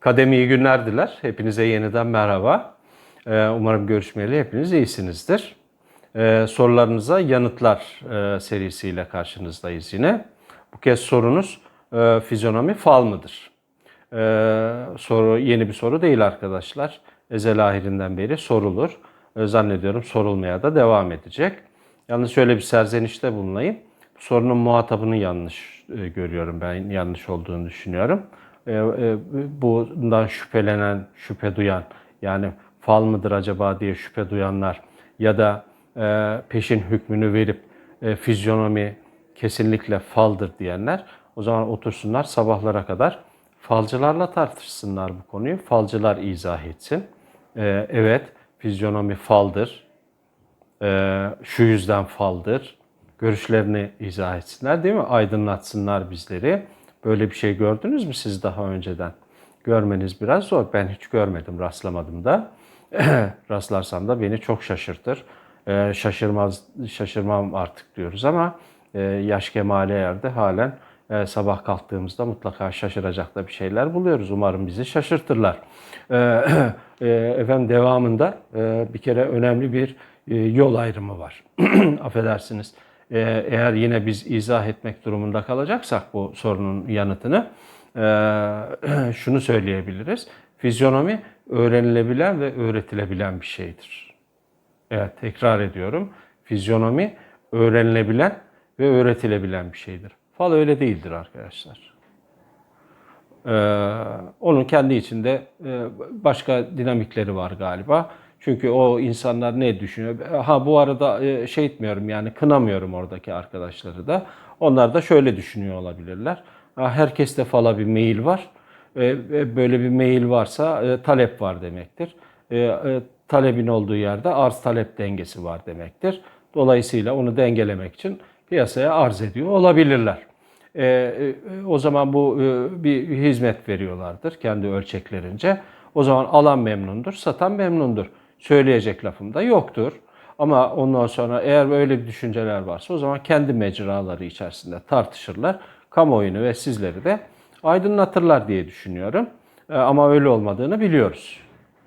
Kadem iyi günler diler. Hepinize yeniden merhaba. Ee, Umarım görüşmeyeli hepiniz iyisinizdir. Ee, Sorularınıza yanıtlar e, serisiyle karşınızdayız yine. Bu kez sorunuz e, fizyonomi fal mıdır? Ee, Soru yeni bir soru değil arkadaşlar. Ezel ahirinden beri sorulur. Ee, Zannediyorum sorulmaya da devam edecek. Yalnız şöyle bir serzenişte bulunayım. Bu sorunun muhatabını yanlış e, görüyorum ben, yanlış olduğunu düşünüyorum. E, e, bundan şüphelenen, şüphe duyan, yani fal mıdır acaba diye şüphe duyanlar ya da e, peşin hükmünü verip fizyonomi kesinlikle faldır diyenler o zaman otursunlar sabahlara kadar falcılarla tartışsınlar bu konuyu. Falcılar izah etsin. E, evet fizyonomi faldır, e, şu yüzden faldır. Görüşlerini izah etsinler değil mi? Aydınlatsınlar bizleri. Böyle bir şey gördünüz mü siz daha önceden? Görmeniz biraz zor. Ben hiç görmedim, rastlamadım da. Rastlarsam da beni çok şaşırtır. Ee, şaşırmaz, şaşırmam artık diyoruz ama e, yaş kemale erdi halen e, sabah kalktığımızda mutlaka şaşıracak da bir şeyler buluyoruz. Umarım bizi şaşırtırlar. Ee, e, efendim devamında e, bir kere önemli bir e, yol ayrımı var. Affedersiniz. Ee, eğer yine biz izah etmek durumunda kalacaksak bu sorunun yanıtını e, şunu söyleyebiliriz. Fizyonomi öğrenilebilen ve öğretilebilen bir şeydir. Evet tekrar ediyorum. Fizyonomi öğrenilebilen ve öğretilebilen bir şeydir. Fal öyle değildir arkadaşlar. Ee, onun kendi içinde e, başka dinamikleri var galiba. Çünkü o insanlar ne düşünüyor? Ha bu arada e, şey etmiyorum yani kınamıyorum oradaki arkadaşları da. Onlar da şöyle düşünüyor olabilirler. Herkeste fala bir mail var. E, Böyle bir mail varsa talep var demektir. Talebin olduğu yerde arz talep dengesi var demektir. Dolayısıyla onu dengelemek için piyasaya arz ediyor olabilirler. E, e, o zaman bu e, bir hizmet veriyorlardır kendi ölçeklerince. O zaman alan memnundur, satan memnundur. Söyleyecek lafım da yoktur. Ama ondan sonra eğer böyle bir düşünceler varsa o zaman kendi mecraları içerisinde tartışırlar. Kamuoyunu ve sizleri de aydınlatırlar diye düşünüyorum. E, Ama öyle olmadığını biliyoruz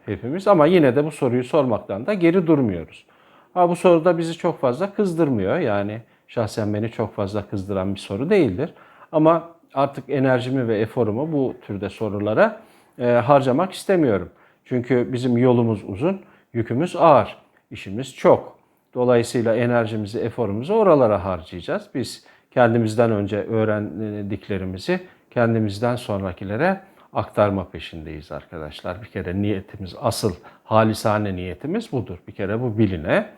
hepimiz. Ama yine de bu soruyu sormaktan da geri durmuyoruz. Ha, bu soru da bizi çok fazla kızdırmıyor. Yani şahsen beni çok fazla kızdıran bir soru değildir. Ama artık enerjimi ve eforumu bu türde sorulara e, harcamak istemiyorum. Çünkü bizim yolumuz uzun, yükümüz ağır, işimiz çok. Dolayısıyla enerjimizi, eforumuzu oralara harcayacağız. Biz kendimizden önce öğrendiklerimizi kendimizden sonrakilere aktarma peşindeyiz arkadaşlar. Bir kere niyetimiz, asıl halisane niyetimiz budur. Bir kere bu biline.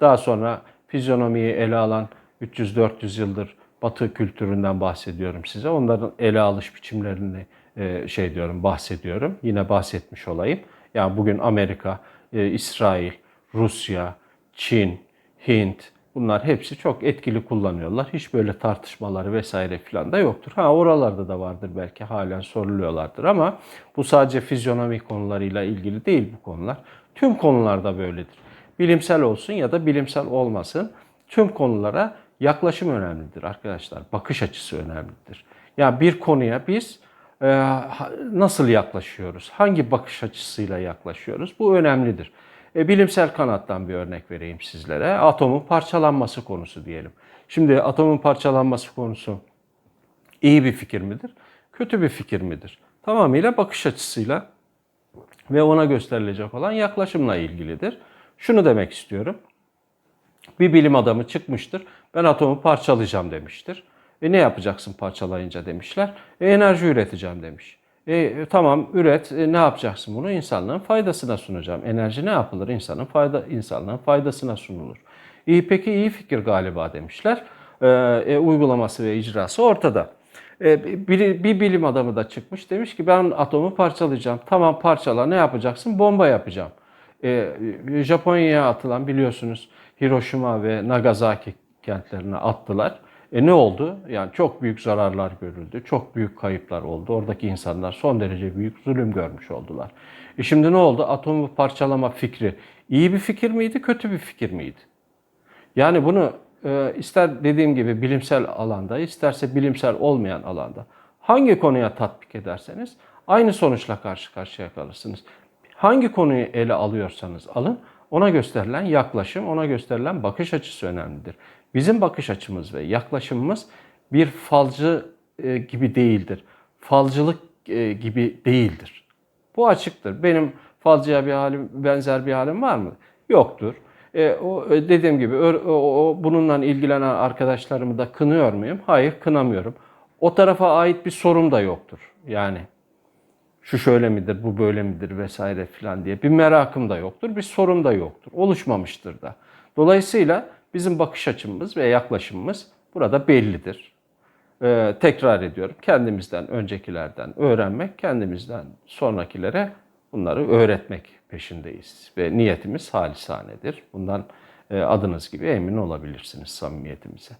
Daha sonra fizyonomiyi ele alan 300-400 yıldır Batı kültüründen bahsediyorum size. Onların ele alış biçimlerini e, şey diyorum, bahsediyorum. Yine bahsetmiş olayım. Yani bugün Amerika, e, İsrail, Rusya, Çin, Hint bunlar hepsi çok etkili kullanıyorlar. Hiç böyle tartışmaları vesaire filan da yoktur. Ha oralarda da vardır belki halen soruluyorlardır ama bu sadece fizyonomi konularıyla ilgili değil bu konular. Tüm konularda böyledir. Bilimsel olsun ya da bilimsel olmasın tüm konulara yaklaşım önemlidir arkadaşlar. Bakış açısı önemlidir. Yani bir konuya biz e, nasıl yaklaşıyoruz? Hangi bakış açısıyla yaklaşıyoruz? Bu önemlidir. E, bilimsel kanattan bir örnek vereyim sizlere. Atomun parçalanması konusu diyelim. Şimdi atomun parçalanması konusu iyi bir fikir midir? Kötü bir fikir midir? Tamamıyla bakış açısıyla ve ona gösterilecek olan yaklaşımla ilgilidir. Şunu demek istiyorum. Bir bilim adamı çıkmıştır. Ben atomu parçalayacağım demiştir. E ne yapacaksın parçalayınca demişler. E enerji üreteceğim demiş. E, e, tamam üret. E, ne yapacaksın bunu? İnsanlığın faydasına sunacağım. Enerji ne yapılır? İnsanın fayda insanlığın faydasına sunulur. İyi peki iyi fikir galiba demişler. E, e, uygulaması ve icrası ortada. E, bir, bir bilim adamı da çıkmış demiş ki ben atomu parçalayacağım. Tamam parçala ne yapacaksın? Bomba yapacağım. E, Japonya'ya atılan biliyorsunuz Hiroşima ve Nagasaki kentlerine attılar. E ne oldu? Yani çok büyük zararlar görüldü. Çok büyük kayıplar oldu. Oradaki insanlar son derece büyük zulüm görmüş oldular. E şimdi ne oldu? Atomu parçalama fikri iyi bir fikir miydi, kötü bir fikir miydi? Yani bunu e, ister dediğim gibi bilimsel alanda, isterse bilimsel olmayan alanda hangi konuya tatbik ederseniz aynı sonuçla karşı karşıya kalırsınız. Hangi konuyu ele alıyorsanız alın, ona gösterilen yaklaşım, ona gösterilen bakış açısı önemlidir. Bizim bakış açımız ve yaklaşımımız bir falcı e, gibi değildir. Falcılık e, gibi değildir. Bu açıktır. Benim falcıya bir halim, benzer bir halim var mı? Yoktur. E, o e, dediğim gibi o, o, bununla ilgilenen arkadaşlarımı da kınıyor muyum? Hayır, kınamıyorum. O tarafa ait bir sorum da yoktur. Yani şu şöyle midir, bu böyle midir vesaire filan diye bir merakım da yoktur, bir sorum da yoktur. Oluşmamıştır da. Dolayısıyla bizim bakış açımız ve yaklaşımımız burada bellidir. Ee, tekrar ediyorum. Kendimizden, öncekilerden öğrenmek, kendimizden sonrakilere bunları öğretmek peşindeyiz. Ve niyetimiz halisanedir. Bundan e, adınız gibi emin olabilirsiniz samimiyetimize.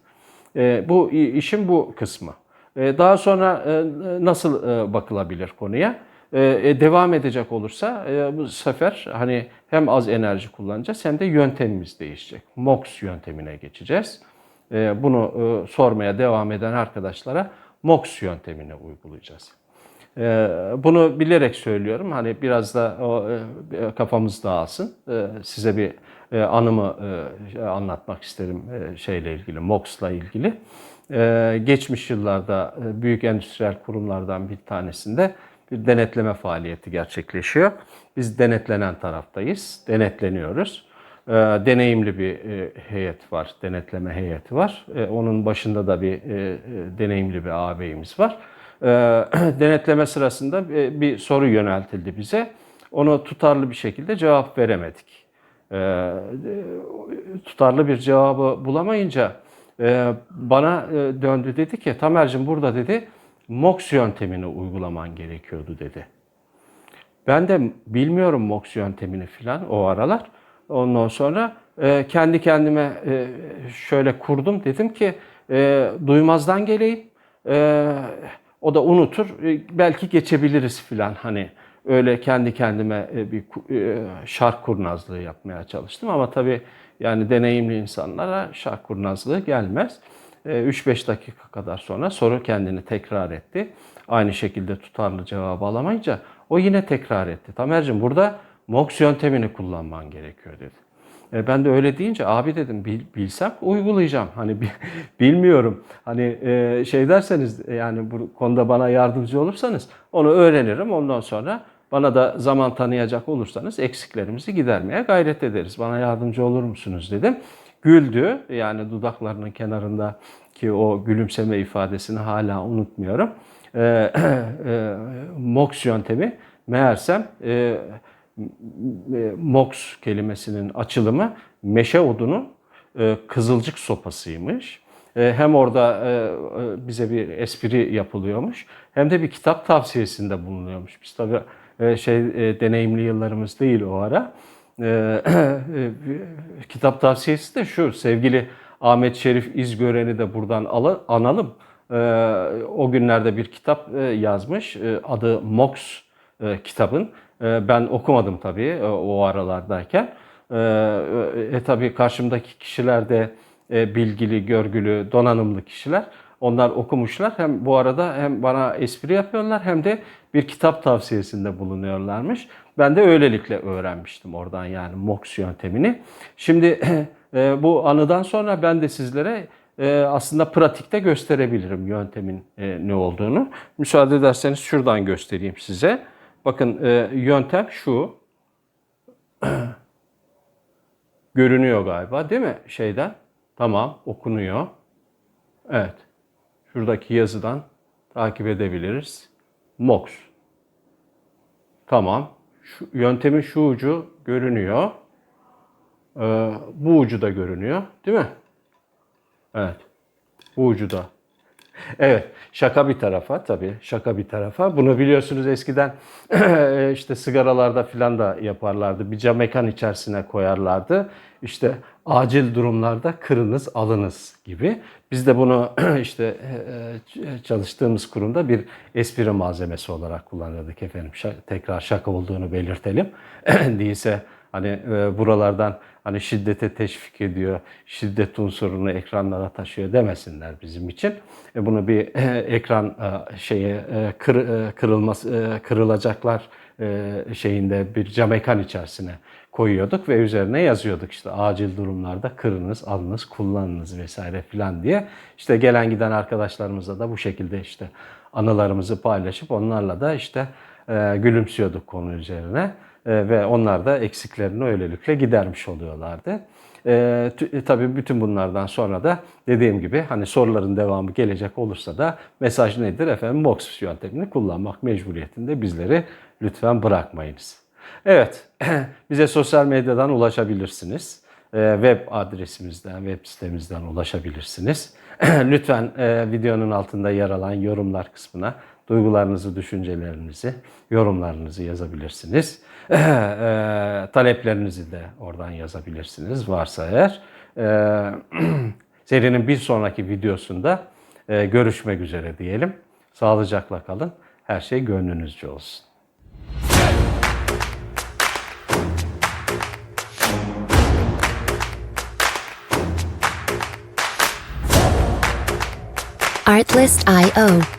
E, bu işin bu kısmı. E, daha sonra e, nasıl e, bakılabilir konuya? E, e, devam edecek olursa e, bu sefer hani hem az enerji kullanacağız hem de yöntemimiz değişecek. MOX yöntemine geçeceğiz. Bunu sormaya devam eden arkadaşlara MOX yöntemini uygulayacağız. Bunu bilerek söylüyorum. Hani biraz da o, kafamız dağılsın. Size bir anımı anlatmak isterim şeyle ilgili, MOX'la ilgili. Geçmiş yıllarda büyük endüstriyel kurumlardan bir tanesinde bir denetleme faaliyeti gerçekleşiyor. Biz denetlenen taraftayız, denetleniyoruz. E, deneyimli bir e, heyet var, denetleme heyeti var. E, onun başında da bir e, e, deneyimli bir ağabeyimiz var. E, denetleme sırasında bir soru yöneltildi bize. Onu tutarlı bir şekilde cevap veremedik. Tutarlı bir cevabı bulamayınca bana döndü dedi ki Tamer'cim burada dedi MOX yöntemini uygulaman gerekiyordu dedi. Ben de bilmiyorum MOX yöntemini filan o aralar. Ondan sonra e, kendi kendime e, şöyle kurdum. Dedim ki e, duymazdan geleyim. E, o da unutur. E, belki geçebiliriz filan hani. Öyle kendi kendime e, bir e, şark kurnazlığı yapmaya çalıştım ama tabii yani deneyimli insanlara şark kurnazlığı gelmez. 3-5 dakika kadar sonra soru kendini tekrar etti. Aynı şekilde tutarlı cevabı alamayınca o yine tekrar etti. Tamer'cim burada MOX yöntemini kullanman gerekiyor dedi. E ben de öyle deyince abi dedim bil, bilsem uygulayacağım. Hani bilmiyorum. Hani e, şey derseniz yani bu konuda bana yardımcı olursanız onu öğrenirim. Ondan sonra bana da zaman tanıyacak olursanız eksiklerimizi gidermeye gayret ederiz. Bana yardımcı olur musunuz dedim. Güldü. Yani dudaklarının kenarında ki o gülümseme ifadesini hala unutmuyorum. E, e, MOX yöntemi meğersem e, e, MOX kelimesinin açılımı meşe odunun e, kızılcık sopasıymış. E, hem orada e, bize bir espri yapılıyormuş hem de bir kitap tavsiyesinde bulunuyormuş. Biz tabii şey deneyimli yıllarımız değil o ara. E, e, kitap tavsiyesi de şu sevgili Ahmet Şerif İzgören'i de buradan al analım. E, o günlerde bir kitap e, yazmış. E, adı Mox kitabın. Ben okumadım tabii o aralardayken. E, tabii karşımdaki kişiler de bilgili, görgülü, donanımlı kişiler. Onlar okumuşlar. Hem bu arada hem bana espri yapıyorlar hem de bir kitap tavsiyesinde bulunuyorlarmış. Ben de öylelikle öğrenmiştim oradan yani MOX yöntemini. Şimdi e, bu anıdan sonra ben de sizlere e, aslında pratikte gösterebilirim yöntemin e, ne olduğunu. Müsaade ederseniz şuradan göstereyim size. Bakın yöntem şu. Görünüyor galiba değil mi şeyden? Tamam okunuyor. Evet. Şuradaki yazıdan takip edebiliriz. MOX. Tamam. Şu, yöntemin şu ucu görünüyor. Ee, bu ucu da görünüyor. Değil mi? Evet. Bu ucu da. Evet, şaka bir tarafa tabii, şaka bir tarafa. Bunu biliyorsunuz eskiden işte sigaralarda filan da yaparlardı. Bir cam mekan içerisine koyarlardı. İşte acil durumlarda kırınız, alınız gibi. Biz de bunu işte e, çalıştığımız kurumda bir espri malzemesi olarak kullanırdık efendim. Tekrar şaka olduğunu belirtelim. Değilse hani e, buralardan hani şiddete teşvik ediyor, şiddet unsurunu ekranlara taşıyor demesinler bizim için. E, bunu bir e, ekran e, şeye e, kır, e, kırılması e, kırılacaklar e, şeyinde bir cam ekran içerisine koyuyorduk ve üzerine yazıyorduk işte acil durumlarda kırınız, alınız, kullanınız vesaire filan diye. İşte gelen giden arkadaşlarımızla da bu şekilde işte anılarımızı paylaşıp onlarla da işte e, gülümsüyorduk konu üzerine. E, ve onlar da eksiklerini öylelikle gidermiş oluyorlardı. E, e, tabii bütün bunlardan sonra da dediğim gibi hani soruların devamı gelecek olursa da mesaj nedir? Efendim Mox yöntemini kullanmak mecburiyetinde bizleri lütfen bırakmayınız. Evet, bize sosyal medyadan ulaşabilirsiniz. E, web adresimizden, web sitemizden ulaşabilirsiniz. Lütfen e, videonun altında yer alan yorumlar kısmına duygularınızı, düşüncelerinizi, yorumlarınızı yazabilirsiniz. Taleplerinizi de oradan yazabilirsiniz varsa eğer. Serinin bir sonraki videosunda görüşmek üzere diyelim. Sağlıcakla kalın. Her şey gönlünüzce olsun. Artlist.io.